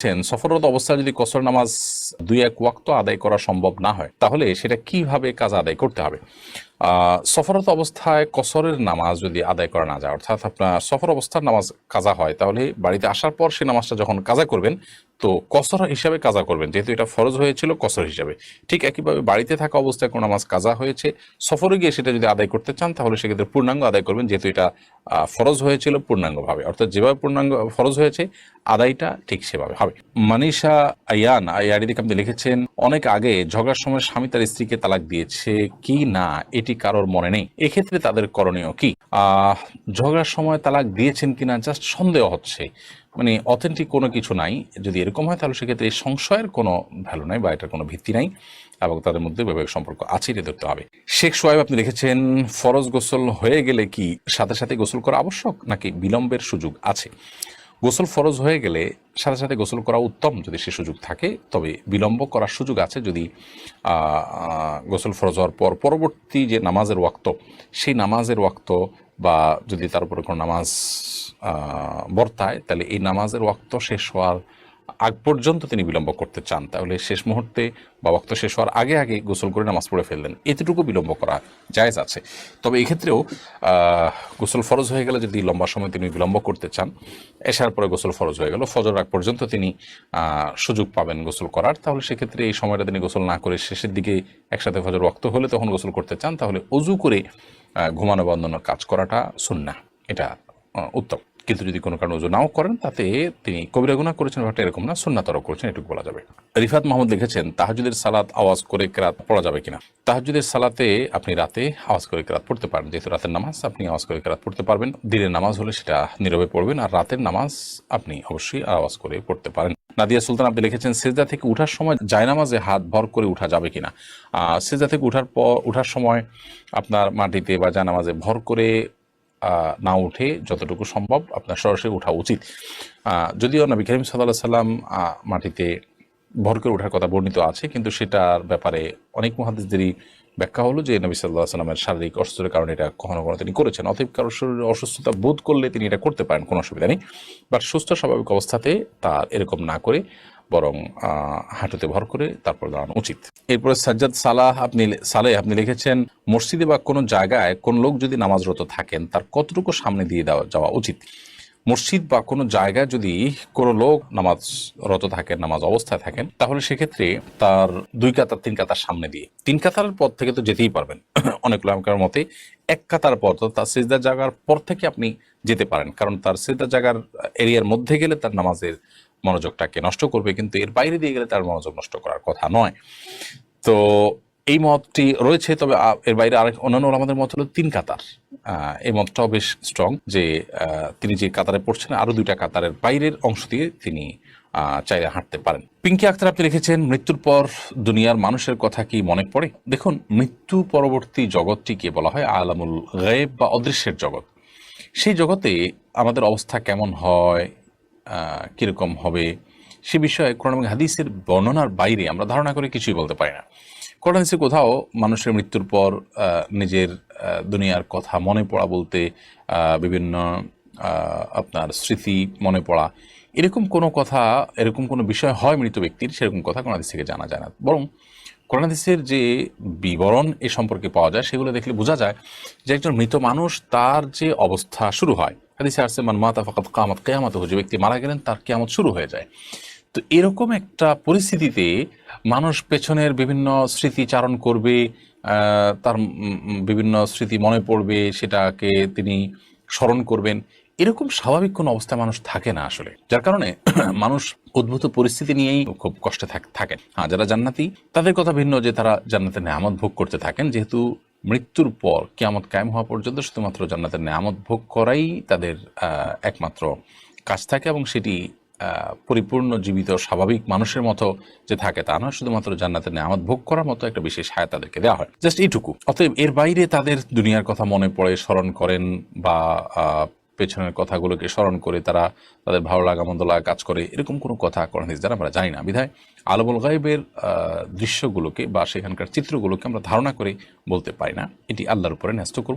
বলছেন, সফররত অবস্থায় যদি কসর নামাজ দুই এক ওয়াক্ত আদায় করা সম্ভব না হয় তাহলে সেটা কীভাবে কাজ আদায় করতে হবে? সফররত অবস্থায় কসরের নামাজ যদি আদায় করা না যায় অর্থাৎ আপনার সফর অবস্থার নামাজ কাজা হয় তাহলে বাড়িতে আসার পর সে নামাজটা যখন কাজা করবেন তো কসর হিসাবে কাজা করবেন। যেহেতু এটা ফরজ হয়েছিল কসর হিসাবে। ঠিক একইভাবে বাড়িতে থাকা অবস্থায় কোনো নামাজ কাজা হয়েছে সফরে গিয়ে সেটা যদি আদায় করতে চান তাহলে সেক্ষেত্রে পূর্ণাঙ্গ আদায় করবেন যেহেতু এটা ফরজ হয়েছিল পূর্ণাঙ্গভাবে। অর্থাৎ যেভাবে পূর্ণাঙ্গ ফরজ হয়েছে আদায়টা ঠিক সেভাবে হবে। মানিষা আয়ান আয়ারিদিকে আপনি লিখেছেন, অনেক আগে ঝগড়ার সময় স্বামী তার স্ত্রীকে তালাক দিয়েছে কি না, এটি কারোর মনে নেই। এক্ষেত্রে তাদের করণীয় কি? আহ, ঝগড়ার সময় তালাক দিয়েছেন কিনা জাস্ট সন্দেহ হচ্ছে। মানে অথেন্টিক কোনো কিছু নাই। যদি এরকম হয় তাহলে সেক্ষেত্রে সংশয়ের কোনো ভ্যালু নাই বা এটার কোনো ভিত্তি নাই এবং তাদের মধ্যে বৈবাহিক সম্পর্ক আছে, এটা ধরতে হবে। শেখ সোয়েব আপনি লিখেছেন, ফরজ গোসল হয়ে গেলে কি সাথে সাথে গোসল করা আবশ্যক নাকি বিলম্বের সুযোগ আছে? গোসল ফরজ হয়ে গেলে সাথে সাথে গোসল করা উত্তম যদি সে সুযোগ থাকে। তবে বিলম্ব করার সুযোগ আছে যদি গোসল ফরজ হওয়ার পর পরবর্তী যে নামাজের ওয়াক্ত, সেই নামাজের ওয়াক্ত বা যদি তার উপরে কোনো নামাজ বর্তায়, তাহলে এই নামাজের ওয়াক্ত শেষ হওয়ার আগ পর্যন্ত তিনি বিলম্ব করতে চান, তাহলে শেষ মুহূর্তে বা ওয়াক্ত শেষ হওয়ার আগে আগে গোসল করে নামাজ পড়ে ফেললেন। এতটুকু বিলম্ব করা জায়েজ আছে। তবে এক্ষেত্রেও গোসল ফরজ হয়ে গেলে যদি লম্বা সময় তিনি বিলম্ব করতে চান, এসার পরে গোসল ফরজ হয়ে গেল। ফজর আগ পর্যন্ত তিনি সুযোগ পাবেন গোসল করার। তাহলে সেক্ষেত্রে এই সময়টা তিনি গোসল না করে শেষের দিকে একসাথে ফজর ওয়াক্ত হলে তখন গোসল করতে চান, তাহলে অজু করে ঘুমানো বা অন্যান্য কাজ করাটা সুন্না এটা উত্তম। কিন্তু যদি কোনো কারণে ওজু নাও করেন, তাতে তিনি কবিরা গুনাহ করেছেন ব্যাপারটা এরকম না সুন্নাতর করেছেন, এটুকু বলা যাবে। রিফাত মাহমুদ লিখেছেন, তাহাজুদের সালাত আওয়াজ করে কেরাত পড়া যাবে কিনা? তাহাজুদের সালাতে আপনি রাতে আওয়াজ করে কেরাত পড়তে পারেন যেহেতু রাতের নামাজ আপনি আওয়াজ করে কেরাত পড়তে পারবেন। দিনের নামাজ হলে সেটা নীরবে পড়বেন, আর রাতের নামাজ আপনি অবশ্যই আওয়াজ করে পড়তে পারেন। নাদিয়া সুলতান আপনি লিখেছেন, সেজদা থেকে উঠার সময় জায়নামাজে হাত ভর করে উঠা যাবে কিনা? সেজদা থেকে উঠার পর উঠার সময় আপনার মাটিতে বা জায়নামাজে ভর করে না উঠে যতটুকু সম্ভব আপনার সরাসরি ওঠা উচিত। যদিও নবী করিম সাল্লাহ সাল্লাম মাটিতে ভর করে ওঠার কথা বর্ণিত আছে, কিন্তু সেটার ব্যাপারে অনেক মহাদেশদেরই ব্যাখ্যা হলো যে নবী সাল্লাহ সাল্লামের শারীরিক অসুস্থতার কারণে এটা কখনো কখনো তিনি করেছেন, অতএব কারোর শরীরে অসুস্থতা বোধ করলে তিনি এটা করতে পারেন, কোনো অসুবিধা নেই। বাট সুস্থ স্বাভাবিক অবস্থাতে তার এরকম না করে বরং হাঁটুতে ভর করে তারপর দাঁড়ানো উচিত। এরপরে সাজ্জাদ সালাহ আপনি সালে আপনি লিখেছেন, মসজিদে বা কোনো জায়গায় কোন লোক যদি নামাজরত থাকেন, তার কতটুকু সামনে দিয়ে দেওয়া, যাওয়া উচিত? মসজিদ বা কোনো জায়গায় যদি কোনো লোক নামাজরত থাকেন, নামাজ অবস্থায় থাকেন, তাহলে সেক্ষেত্রে তার দুই কাতার, তিন কাতার সামনে দিয়ে। তিন কাতার পর থেকে তো যেতেই পারবেন। অনেক লোকের মতে এক কাতার পর তার সিজদার জায়গার পর থেকে আপনি যেতে পারেন। কারণ তার সিজদার জায়গার এরিয়ার মধ্যে গেলে তার নামাজের মনোযোগটাকে নষ্ট করবে, কিন্তু এর বাইরে দিয়ে গেলে তার মনোযোগ নষ্ট করার কথা নয়। তো এই মতটি রয়েছে, তবে এর বাইরে আরেক অন্যান্য আমাদের মত হলো তিন কাতার। এই মতটাও বেশ স্ট্রং যে তিনি যে কাতারে পড়ছেন আরও দুইটা কাতারের বাইরের অংশ দিয়ে তিনি চাইলে হাঁটতে পারেন। পিঙ্কি আক্তার, আপনি লিখেছেন, মৃত্যুর পর দুনিয়ার মানুষের কথা কি মনে পড়ে? দেখুন, মৃত্যু পরবর্তী জগৎটিকে বলা হয় আলামুল গায়েব বা অদৃশ্যের জগৎ। সেই জগতে আমাদের অবস্থা কেমন হয় কীরকম হবে সে বিষয়ে কোরআন হাদিসের বর্ণনার বাইরে আমরা ধারণা করে কিছুই বলতে পারি না। কোরআন হাদিসে কোথাও মানুষের মৃত্যুর পর নিজের দুনিয়ার কথা মনে পড়া বলতে বিভিন্ন আপনার স্মৃতি মনে পড়া, এরকম কোনো কথা, এরকম কোনো বিষয় হয় মৃত ব্যক্তির, সেরকম কথা কোরআন হাদিস থেকে জানা যায় না। বরং কোরআন হাদিসের যে বিবরণ এ সম্পর্কে পাওয়া যায়, সেগুলো দেখলে বোঝা যায় যে একজন মৃত মানুষ তার যে অবস্থা শুরু হয় হাদিসে আসছে, মান মাতা ফাকাত কামাত কেয়ামত যে ব্যক্তি মারা গেলেন, তার কেয়ামত শুরু হয়ে যায়। তো এরকম একটা পরিস্থিতিতে মানুষ পেছনের বিভিন্ন স্মৃতি চারণ করবে তার বিভিন্ন স্মৃতি মনে পড়বে, সেটাকে তিনি স্মরণ করবেন। এরকম স্বাভাবিক কোনো অবস্থায় মানুষ থাকে না আসলে। যার কারণে মানুষ উদ্ভূত পরিস্থিতি নিয়েই খুব কষ্টে থাক- থাকেন। হ্যাঁ যারা জান্নাতি, তাদের কথা ভিন্ন যে তারা জান্নাতের নেয়ামত ভোগ করতে থাকেন, যেহেতু মৃত্যুর পর, কেয়ামত কায়েম হওয়া পর্যন্ত শুধুমাত্র জান্নাতের নেয়ামত ভোগ করাই তাদের একমাত্র কাজ থাকে এবং সেটি পরিপূর্ণ, জীবিত, স্বাভাবিক মানুষের মতো যে থাকে তা নয়। শুধুমাত্র জান্নাতের নেয়ামত ভোগ করার মতো একটা বিশেষ হায় তাদেরকে দেওয়া হয়। জাস্ট এইটুকু। অতএব এর বাইরে তাদের দুনিয়ার কথা মনে পড়ে, স্মরণ করেন বা পেছনের কথাগুলোকে স্মরণ করে তারা তাদের ভালো লাগা, মন্দ লাগা কাজ করে, এরকম কোনো কথা কোরআন যারা আমরা জানি না। বিধায় আলবুল গাইবের দৃশ্যগুলোকে বা সেখানকার চিত্রগুলোকে আমরা ধারণা করে বলতে পারি না। এটি আল্লাহর উপরে ন্যস্ত করব।